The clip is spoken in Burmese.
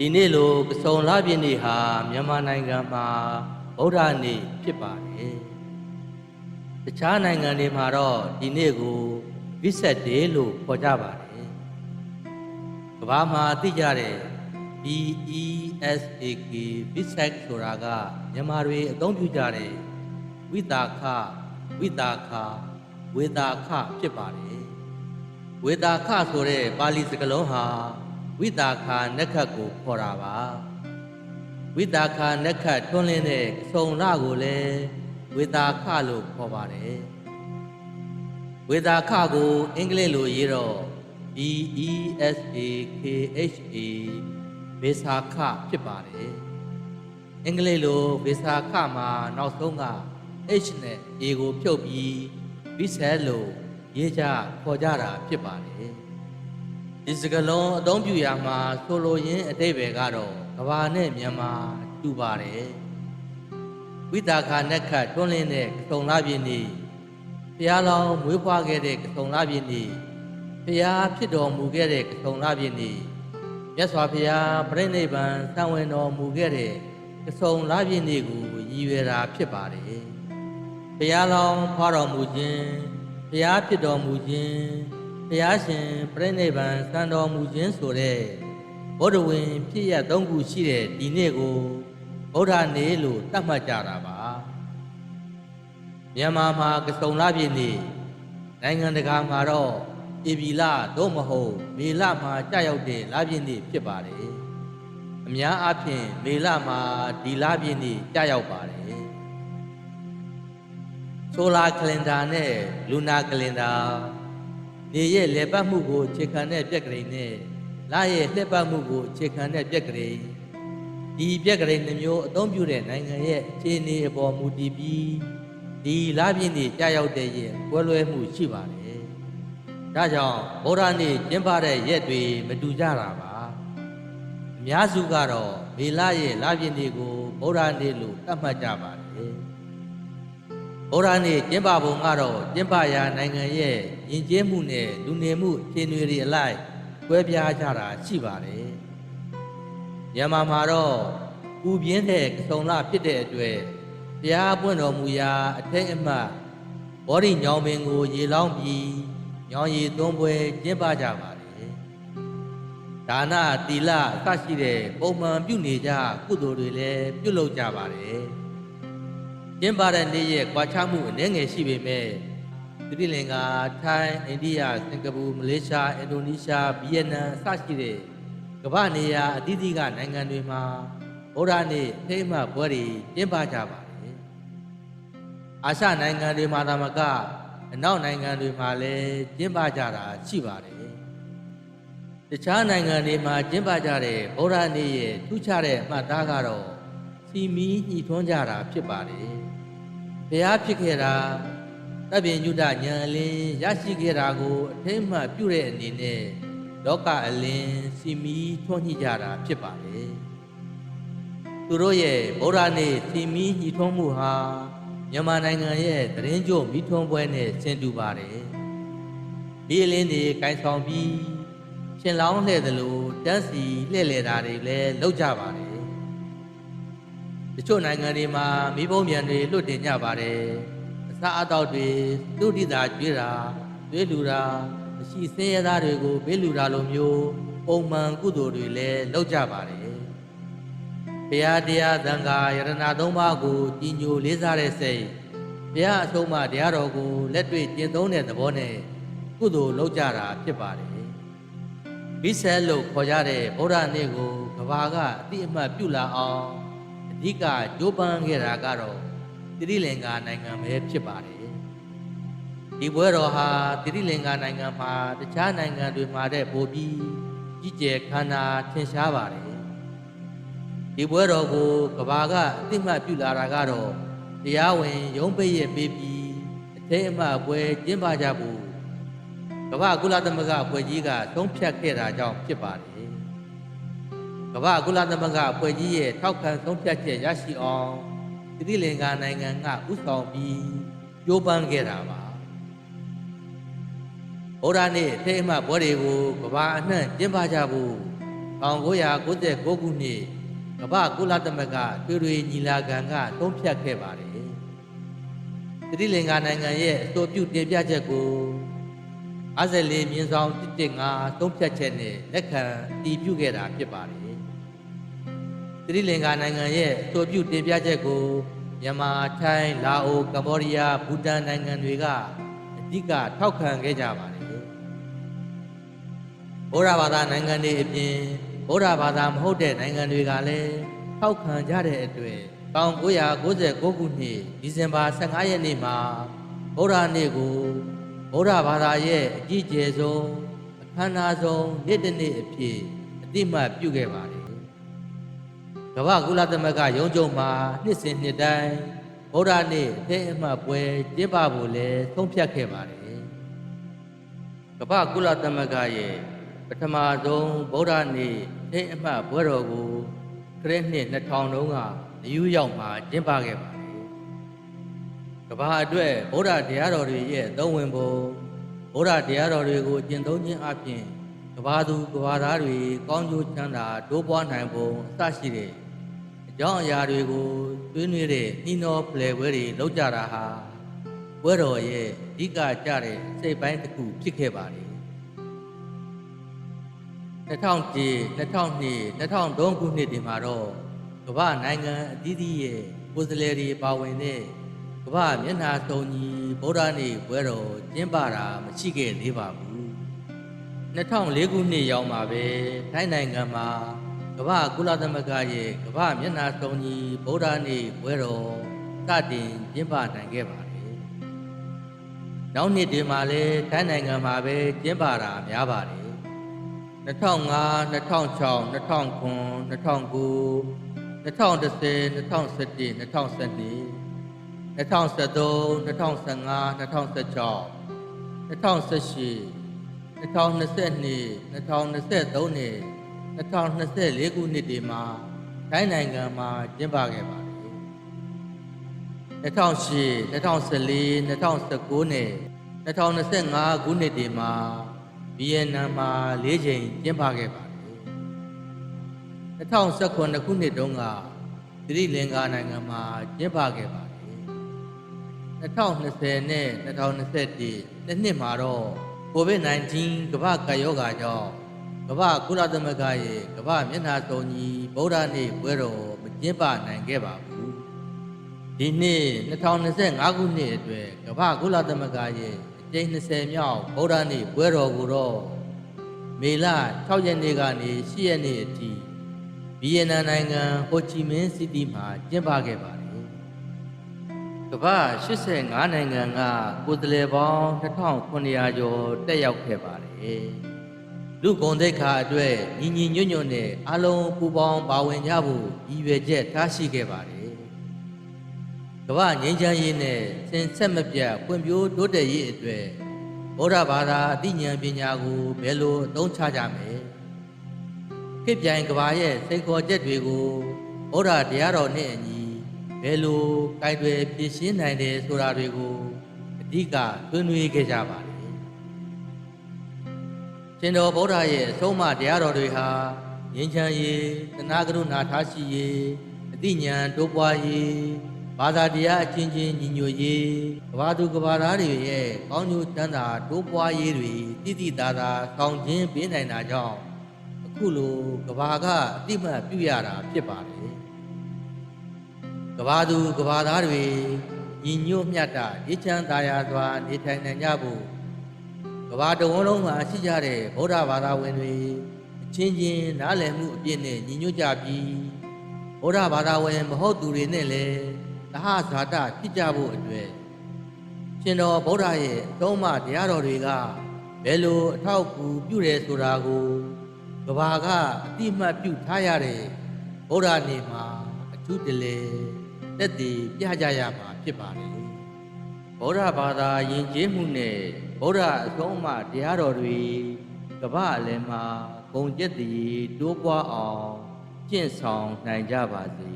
ဒီနေ့လိုကစုံလပြည့်နေ့ဟာမြန်မာနိုင်ငံမှာဗုဒ္ဓနေ့ဖြစ်ပါတယ်တခြားနိုင်ငံတွေမှာတော့ဒီနေ့ကိုဝိဆက်ဒေးလို့ခေါ်ကြပါတယ်ကမ္ဘာမှာသိကြတဲ့ BESAK ဝိဆက်ဆိုတာကမြန်မာတွေအသုံးပြုကြတဲ့ဝိတာခဝိတာခဝေတာခဖြစ်ပါတယ်ဝေတာခဆိုတဲ့ပါဠိစကားလုံးဟာ ဝိတာခနက္ခတ်ကိုခေါ်တာပါဝိတာခနက္ခတ်ထွန်းလင်းတဲ့စုံလကိုလည်းဝေတာခလို့ခေါ်ပါတယ်ဝေတာခကိုအင်္ဂလိပ်လိုရေးတော့ B E S A K H A ဝေစာခဖြစ်ပါတယ်အင်္ဂလိပ်လိုဝေစာခမှာနောက်ဆုံးက H နဲ့ A ကိုဖြုတ်ပြီးဝိဆဲလို့ရေးကြခေါ်ကြတာဖြစ်ပါတယ် ဒီစကလုံးအသုံးပြုရာမှာဆိုလိုရင်းအတိတ်ပဲကတော့ကဘာနဲ့မြန်မာတူပါတယ်ဝိတာခနက္ခတ်တွန်းလင်းတဲ့ကစုံလာပြည့်နေ့ဘုရားလောင်းမွေးဖွားခဲ့တဲ့ကစုံလာပြည့်နေ့ဘုရားဖြစ်တော်မူခဲ့တဲ့ကစုံလာပြည့်နေ့မြတ်စွာဘုရားပြိဋိဘံသံဝင်တော်မူခဲ့တဲ့ကစုံလာပြည့်နေ့ကိုရည်ရွယ်တာဖြစ်ပါတယ်ဘုရားလောင်းဖွားတော်မူခြင်းဘုရားဖြစ်တော်မူခြင်း ဘုရားရှင်ပြိဋိဘံစံတော်မူခြင်းဆိုတဲ့ဘုဒ္ဓဝင်ဖြစ်ရသုံးခုရှိတဲ့ဒီနေ့ကိုဗုဒ္ဓနေ့လို့သတ်မှတ်ကြတာပါမြန်မာမှာကစုံလာပြည့်နေ့နိုင်ငံတကာမှာတော့ဧပြီလသို့မဟုတ်မေလမှာကြာရောက်တဲ့လပြည့်နေ့ဖြစ်ပါတယ်အများအားဖြင့်မေလမှာဒီလပြည့်နေ့ကြာရောက်ပါတယ်ဆိုလာကလင်ဒါနဲ့လူနာကလင်ဒါ နေရဲ့လေပတ်မှုကိုအခြေခံတဲ့ပြက်ကလေးနဲ့လရဲ့လှည့်ပတ်မှုကိုအခြေခံတဲ့ပြက်ကလေးဒီပြက်ကလေးနှမျိုးအသုံးပြုတဲ့နိုင်ငံရဲ့အခြေအနေအပေါ်မူတည်ပြီးဒီလပြည့်နေ့ကြာရောက်တဲ့ရဲ့ကွဲလွဲမှုရှိပါတယ်ဒါကြောင့်ဗုဒ္ဓနေ့ကျင်းပတဲ့ရက်တွေမတူကြတာပါအများစုကတော့မေလရဲ့လပြည့်နေ့ကိုဗုဒ္ဓနေ့လို့သတ်မှတ်ကြပါတယ် ဗုဒ္ဓနေ့ကျင်းပပုံကတော့ကျင်းပရာနိုင်ငံရဲ့ယဉ်ကျေးမှုနဲ့လူနေမှုအခြေအနေတွေအလိုက်ကွဲပြားကြတာရှိပါတယ်မြန်မာမှာတော့ပူပြင်းတဲ့ကစုံလဖြစ်တဲ့အတွက်ဘုရားပွင့်တော်မူရာအထက်အမှတ်ဘောဓိညောင်ပင်ကို ရေလောင်းပြီးညောင်ရည်သွန်းပွဲကျင်းပကြပါတယ်ဒါနသီလအစရှိတဲ့ပုံမှန်ပြုနေကြကုသိုလ်တွေလည်းပြုလုပ်ကြပါတယ် ကျင်းပတဲ့နေ့ရဲ့ကြွားချမှုအနည်းငယ်ရှိပေမဲ့သတိလင်္ကာထိုင်းအိန္ဒိယစင်ကာပူမလေးရှားအင်ဒိုနီးရှားဗီယက်နမ်အစရှိတဲ့ကမ္ဘာနေရာအသီးသီးကနိုင်ငံတွေမှာဗုဒ္ဓနေ့အထိမ်းအမှတ်ပွဲတွေကျင်းပကြပါတယ်အာရှနိုင်ငံတွေမှာသာမကအနောက်နိုင်ငံတွေမှာလည်းကျင်းပကြတာရှိပါတယ်တခြားနိုင်ငံတွေမှာကျင်းပကြတဲ့ဗုဒ္ဓနေ့ရဲ့ထူးခြားတဲ့အမှတ်အသားကတော့စီမီညှိထွန်းကြတာဖြစ်ပါတယ် ဘုရားဖြစ်ခဲ့တာတပ်ပြင်ညုတဉာဏ်အလင်းရရှိခဲ့တာကိုအထိမ်းအမှတ်ပြုတဲ့အနေနဲ့လောကအလင်းစီမီထွန်းညှိကြတာဖြစ်ပါတယ်သူတို့ရဲ့ဗုဒ္ဓနေ့စီမီညှိထွန်းမှုဟာမြန်မာနိုင်ငံရဲ့သရင်ကျို့မိထွန်းပွဲနဲ့ဆင်တူပါတယ်ဒီအလင်းတွေကင်ဆောင်ပြီးရှင်လောင်းလှည့်သလိုတန်းစီလှည့်လည်တာတွေလည်းလုပ်ကြပါတယ် တချို့နိုင်ငံတွေမှာမိဘုံမြန်တွေလွတ်တင်ကြပါတယ်အစားအသောက်တွေသူတိတာကျွေးတာတွေးလူတာအရှိစင်းရဲသားတွေကိုဘေးလူတာလိုမျိုးပုံမှန်ကုသိုလ်တွေလည်းလုပ်ကြပါတယ်ဘုရားတရားသံဃာယရဏသုံးပါးကိုကြီးညိုလေးစားတဲ့စိတ်ဘုရားအဆုံးအမတရားတော်ကိုလက်တွေ့ကျင့်သုံးတဲ့သဘောနဲ့ကုသိုလ်လုပ်ကြတာဖြစ်ပါတယ်ဘိဆဲလို့ခေါ်ကြတဲ့ဗုဒ္ဓနေ့ကိုကဘာကအတိအမှတ်ပြုလာအောင်အ ဓိကကြိုးပမ်းခဲ့တာကတော့တိရိလင်္ကာနိုင်ငံပဲဖြစ်ပါတယ်ဒီပွဲတော်ဟာတိရိလင်္ကာနိုင်ငံမှာတခြားနိုင်ငံတွေမှာတဲ့ပိုပြီးကြီးကျယ်ခမ်းနားထင်ရှားပါတယ်ဒီပွဲတော်ကိုကဘာကအတိအမှတ်ပြုလာတာကတော့တရားဝင်ရုံးပိတ်ရပေးပြီးအထိတ်အမှတ်ပွဲကျင်းပကြဖို့ကမ္ဘာကုလသမဂ္ဂအဖွဲ့ကြီးကသုံးဖြတ်ခဲ့တာကြောင့်ဖြစ်ပါတယ် ကမ္ဘာကုလသမဂ္ဂအဖွဲ့ကြီးရဲ့ထောက်ခံဆုံးဖြတ်ချက်ရရှိအောင်သီရိလင်္ကာနိုင်ငံကဥဆောင်ပြီးကြိုးပမ်းခဲ့တာပါ။ဗုဒ္ဓနေ့ထေမဘွဲတွေကိုကမ္ဘာအနှံ့ကျင်းပကြဖို့1996ခုနှစ်ကမ္ဘာကုလသမဂ္ဂထွေထွေညီလာခံကသုံးဖြတ်ခဲ့ပါတယ်။သီရိလင်္ကာနိုင်ငံရဲ့အဆိုပြုတင်ပြချက်ကို54မြင်းဆောင်115သုံးဖြတ်ချက်နဲ့လက်ခံတည်ပြုခဲ့တာဖြစ်ပါတယ် သီရိလင်္ကာနိုင်ငံရဲ့အဆိုပြုတင်ပြချက်ကိုမြန်မာ၊ထိုင်း၊လာအို၊ကမ္ဘောဒီးယား၊ဘူတန်နိုင်ငံတွေကအဓိကထောက်ခံခဲ့ကြပါတယ်။ဗုဒ္ဓဘာသာနိုင်ငံတွေအပြင်ဗုဒ္ဓဘာသာမဟုတ်တဲ့နိုင်ငံတွေကလည်းထောက်ခံကြတဲ့အတွေ့1996ခုနှစ်ဒီဇင်ဘာ15ရက်နေ့မှာဗုဒ္ဓနေ့ကိုဗုဒ္ဓဘာသာရဲ့အကြီးအကျယ်ဆုံးအခမ်းအနားဆုံးနေ့တစ်နေ့အဖြစ်အတိအမှတ်ပြုခဲ့ပါတယ် ကမ္ဘာကုလသမဂ္ဂရုံးချုပ်မှာနှစ်စဉ်နှစ်တိုင်းဗုဒ္ဓနေ့အထက်အမှတ်ပွဲကျင်းပဖို့လည်းဆုံးဖြတ်ခဲ့ပါတယ်။ကမ္ဘာကုလသမဂ္ဂရဲ့ပထမဆုံးဗုဒ္ဓနေ့အထက်အမှတ်ပွဲတော်ကိုခရစ်နှစ်2000တုန်းကနယူးယောက်မှာကျင်းပခဲ့ပါတယ်။ကမ္ဘာအတွက်ဗုဒ္ဓတရားတော်တွေရဲ့သုံးဝင်ပုံဗုဒ္ဓတရားတော်တွေကိုကျင့်သုံးခြင်းအပြင် ကဘာသူကဘာသားတွေကောင်းကျိုးချမ်းသာတိုးပွားနိုင်ဖို့အစရှိတဲ့အကြောင်းအရာတွေကိုသွေးနွေးတဲ့နှီးနှောဖလှယ်ပွဲတွေလုပ်ကြတာဟာဘွဲတော်ရဲ့အဓိကကြတဲ့စိတ်ပိုင်းတစ်ခုဖြစ်ခဲ့ပါတယ်2000 2002 2003ခုနှစ်တွေမှာတော့ကမ္ဘာနိုင်ငံအသီးသီးရဲ့ကိုယ်စားလှယ်တွေပါဝင်တဲ့ကမ္ဘာမျက်နှာစုံကြီးဗုဒ္ဓနေ့ဘွဲတော်ကျင်းပတာမရှိခဲ့သေးပါဘူး 2004ခုနှစ်ရောက်မှာပဲထိုင်းနိုင်ငံမှာကမ္ဘာကုလသမဂ္ဂရဲ့ကမ္ဘာမျက်နှာစုံကြီးဗုဒ္ဓနေ့ပွဲတော်စတင်ကျင်းပနိုင်ခဲ့ပါတယ်။နောက်နှစ်တွေမှာလည်းထိုင်းနိုင်ငံမှာပဲကျင်းပတာများပါတယ်။2005 2006 2009 2009 2010 2011 2012 2013 2015 2016 2018 2022 2023နှစ်2024ခုနှစ်တွေမှာတိုင်းနိုင်ငံမှာကျင်းပခဲ့ပါတယ်2008 2014 2019နဲ့2025ခုနှစ်တွေမှာဗီယက်နမ်မှာ၄ချိန်ကျင်းပခဲ့ပါတယ်2019ခုနှစ်တုန်းကသီရိလင်္ကာနိုင်ငံမှာကျင်းပခဲ့ပါတယ်2020နဲ့2021နှစ်နှစ်မှာတော့ COVID-19 ကမ္ဘာကပ်ရောဂါကြောင့်ကမ္ဘာကုလသမဂ္ဂရဲ့ကမ္ဘာမျက်နှာစုံကြီးဗုဒ္ဓနေ့ပွဲတော်မကျင်းပနိုင်ခဲ့ပါဘူးဒီနှစ်2025ခုနှစ်အတွက်ကမ္ဘာကုလသမဂ္ဂရဲ့အကြိမ်20မြောက်ဗုဒ္ဓနေ့ပွဲတော်ကိုတော့မေလ6ရက်နေ့ကနေ10ရက်နေ့အထိဗီယက်နမ်နိုင်ငံဟိုချီမင်းစီးတီးမှာကျင်းပခဲ့ပါတယ် ကမ္ဘာ85နိုင်ငံကကိုယ်စားလှယ်ပေါင်း2900ကျော်တက်ရောက်ခဲ့ပါတယ်လူကုန်သိက္ခာအတွက်ညီညီညွတ်ညွတ်နဲ့အလုံးပူပေါင်းပါဝင်ကြဖို့ရည်ရွယ်ချက်ထားရှိခဲ့ပါတယ်ကမ္ဘာငြိမ်းချမ်းရေးနဲ့စင်ဆက်မပြတ်ဖွံ့ဖြိုးတိုးတက်ရေးအတွက်ဗုဒ္ဓဘာသာအသိဉာဏ်ပညာကိုဘယ်လိုအသုံးချကြမလဲခေတ်ပြိုင်ကဘာရဲ့စိတ်ခေါ်ချက်တွေကိုဗုဒ္ဓတရားတော်နဲ့အညီ ဘယ်လိုကြိုက်တွေဖြည့်ရှင်းနိုင်တယ်ဆိုတာတွေကိုအဓိကဆွေးနွေးခဲ့ကြပါတယ်ရှင်တော်ဗုဒ္ဓရဲ့အဆုံးအမတရားတော်တွေဟာငြိမ်းချမ်းရေးသနာကရုဏာထားရှိရေးအသိဉာဏ်တိုးပွားရေးဘာသာတရားအချင်းချင်းညီညွတ်ရေးကဘာသူကဘာသားတွေရဲ့ကောင်းကျိုးချမ်းသာတိုးပွားရေးတွေတိတိသားသားဆောင်ခြင်းပေးနိုင်တာကြောင့်အခုလိုကဘာကအတိမတ်ပြုရတာဖြစ်ပါတယ် ကဘာသူကဘာသားတွေညီညွတ်မြတ်တာအေးချမ်းသာယာစွာနေထိုင်နိုင်ကြဖို့ကဘာတဝန်းလုံးမှာရှိကြတဲ့ဗုဒ္ဓဘာသာဝင်တွေအချင်းချင်းနားလည်မှုအပြည့်နဲ့ညီညွတ်ကြပြီးဗုဒ္ဓဘာသာဝင်မဟုတ်သူတွေနဲ့လည်းသဟဇာတဖြစ်ကြဖို့အတွက်ရှင်တော်ဗုဒ္ဓရဲ့သုံးမတရားတော်တွေကဘယ်လိုအထောက်အကူပြုတယ်ဆိုတာကိုကဘာကအတိအမှတ်ပြုထားရတဲ့ဗုဒ္ဓနေမှာအထူးတလေ တက်တည်ပြကြရမှာဖြစ်ပါတယ်ဗုဒ္ဓဘာသာယဉ်ကျေးမှုနဲ့ဗုဒ္ဓအဆုံးအမတရားတော်တွေကမ္ဘာအလယ်မှာဂုံကျက်တည်တိုးပွားအောင်ကျင့်ဆောင်နိုင်ကြပါစေ